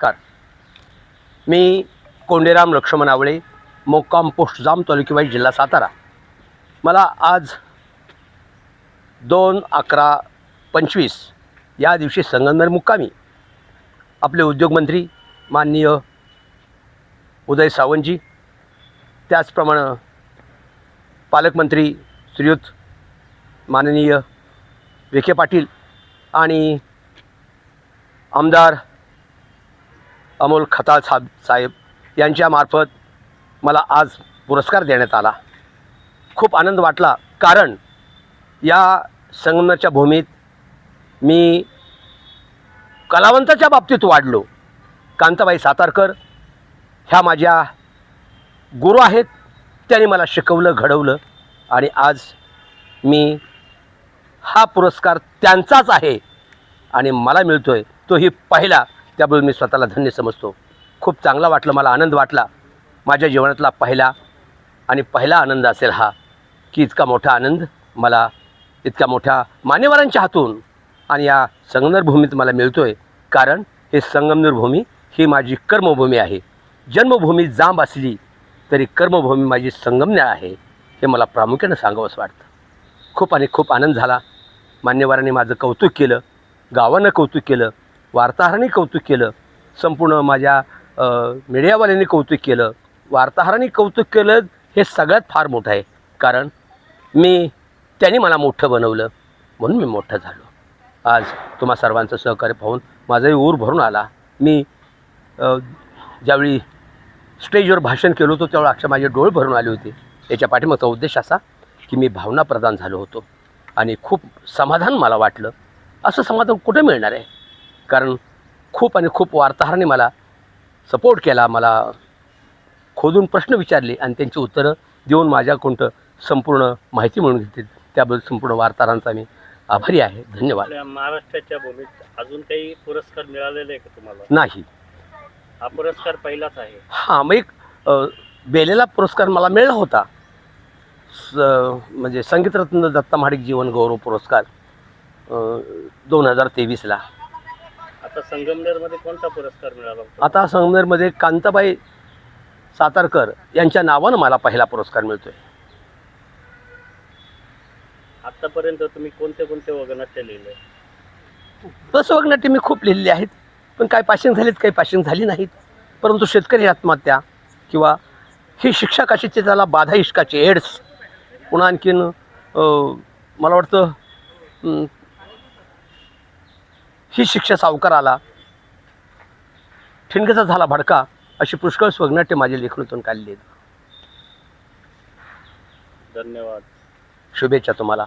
नमस्कार. मी कोंडेराम लक्ष्मण आवळे मोक्काम पोस्ट जाम तालुक्यावाई जिल्हा सातारा. मला आज दोन अकरा पंचवीस या दिवशी संगमनेर मुक्कामी आपले उद्योगमंत्री माननीय उदय सावंतजी त्याचप्रमाणे पालकमंत्री श्रीयुत माननीय विखे पाटील आणि आमदार अमोल खताळ साहेब साहेब यांच्यामार्फत मला आज पुरस्कार देण्यात आला. खूप आनंद वाटला कारण या संगमनेरच्या भूमीत मी कलावंताच्या बाबतीत वाढलो. कांताबाई सातारकर ह्या माझ्या गुरु आहेत त्यांनी मला शिकवलं घडवलं आणि आज मी हा पुरस्कार त्यांचाच आहे आणि मला मिळतो आहे तोही पहिला त्यामुळे मी स्वतःला धन्य समजतो. खूप चांगला वाटलं मला आनंद वाटला. माझ्या जीवनातला पहिला आणि पहिला आनंद असेल हा की इतका मोठा आनंद मला इतक्या मोठ्या मान्यवरांच्या हातून आणि या संगमनेर भूमीत मला मिळतो आहे कारण हे संगमनेर भूमी ही माझी कर्मभूमी आहे. जन्मभूमी जांब असली तरी कर्मभूमी माझी संगमनेर आहे हे मला प्रामुख्यानं सांगावंसं वाटतं. खूप आणि खूप आनंद झाला. मान्यवरांनी माझं कौतुक केलं. गावानं कौतुक केलं. वार्ताहरांनी कौतुक केलं. संपूर्ण माझ्या मीडियावाल्यांनी कौतुक केलं. वार्ताहरांनी कौतुक केलं हे सगळ्यात फार मोठं आहे. कारण मी त्यांनी मला मोठं बनवलं. म्हणून मी मोठं झालो. आज तुम्हा सर्वांचं सहकार्य पाहून माझाही ऊर भरून आला. मी ज्यावेळी स्टेजवर भाषण केलं होतं त्यावेळी अक्षर माझे डोळे भरून आले होते. याच्या पाठीमागचा उद्देश असा की मी भावना प्रदान झालो होतो. आणि खूप समाधान मला वाटलं. असं समाधान कुठे मिळणार आहे? कारण खूप आणि खूप वार्ताहरांनी मला सपोर्ट केला मला खोदून प्रश्न विचारले आणि त्यांची उत्तरं देऊन माझ्या कोणतं संपूर्ण माहिती मिळून घेतली. त्याबद्दल संपूर्ण वार्ताहरांचा मी आभारी आहे. धन्यवाद. महाराष्ट्राच्या भूमीत अजून काही पुरस्कार मिळालेले आहे का तुम्हाला? नाही. हा पुरस्कार पहिलाच आहे. हां मग एक बेलेला पुरस्कार मला मिळाला होता. स म्हणजे संगीतरत्न दत्ता महाडिक जीवन गौरव पुरस्कार दोन हजार तेवीसला. आता संगमनेरमध्ये कोणता पुरस्कार मिळाला? आता संगमनेरमध्ये कांताबाई सातारकर यांच्या नावानं मला पहिला पुरस्कार मिळतो आहे आतापर्यंत तुम्ही कोणते कोणते वगनाट्य लिहिले? तसं वगनाट्य मी खूप लिहिलेली आहेत पण काही पाशिंग झालीत काही पाशिंग झाली नाहीत. परंतु शेतकरी आत्महत्या किंवा ही शिक्षा कशाची त्याला बाधा इश्काची एड्स. पुन्हा आणखीन मला वाटतं ही शिक्षा सावकाराला ठिणग्याचा झाला भडका अशी पुष्कळ स्वग्नाट्य माझ्या लेखनातून काढली धन्यवाद. शुभेच्छा तुम्हाला.